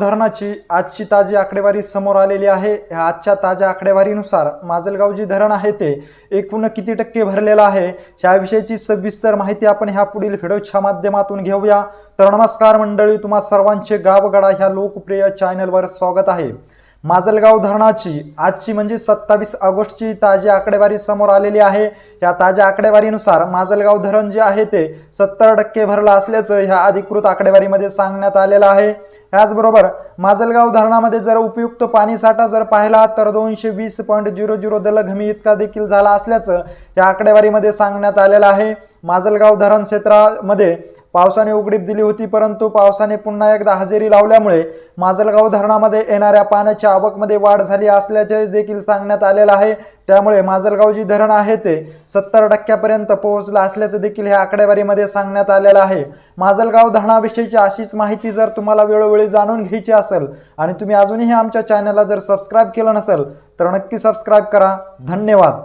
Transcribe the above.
धरणाची आजची ताजी आकडेवारी समोर आलेली आहे. ह्या आजच्या ताज्या आकडेवारीनुसार माजलगाव जे धरण आहे ते एकूण किती टक्के भरलेलं आहे? याविषयीची सविस्तर माहिती आपण ह्या पुढील व्हिडिओच्या माध्यमातून घेऊया. तर नमस्कार मंडळी तुम्हा सर्वांचे गावगडा ह्या लोकप्रिय चॅनलवर स्वागत आहे. माजलगाव धरणाची आजची म्हणजे सत्तावीस ऑगस्टची ताजी आकडेवारी समोर आलेली आहे. या ताज्या आकडेवारीनुसार माजलगाव धरण जे आहे ते सत्तर टक्के भरलं असल्याचं ह्या अधिकृत आकडेवारीमध्ये सांगण्यात आलेलं आहे. याचबरोबर माजलगाव धरणामध्ये जर उपयुक्त पाणीसाठा जर पाहिला तर दोनशे वीस पॉईंट झिरो झिरो दलघमी इतका देखील झाला असल्याचं या आकडेवारीमध्ये सांगण्यात आलेलं आहे. माजलगाव धरण क्षेत्रामध्ये पावसाने उघडीप दिली होती परंतु पावसाने पुन्हा एकदा हजेरी लावल्यामुळे माजलगाव धरणामध्ये येणाऱ्या पाण्याच्या आवकमध्ये वाढ झाली असल्याचे देखील सांगण्यात आलेलं आहे. त्यामुळे माजलगाव जी धरण आहे ते सत्तर टक्क्यापर्यंत पोहोचलं असल्याचं देखील ह्या आकडेवारीमध्ये सांगण्यात आलेलं आहे. माजलगाव धरणाविषयीची अशीच माहिती जर तुम्हाला वेळोवेळी जाणून घ्यायची असेल आणि तुम्ही अजूनही आमच्या चॅनलला जर सबस्क्राईब केलं नसेल तर नक्की सबस्क्राईब करा. धन्यवाद.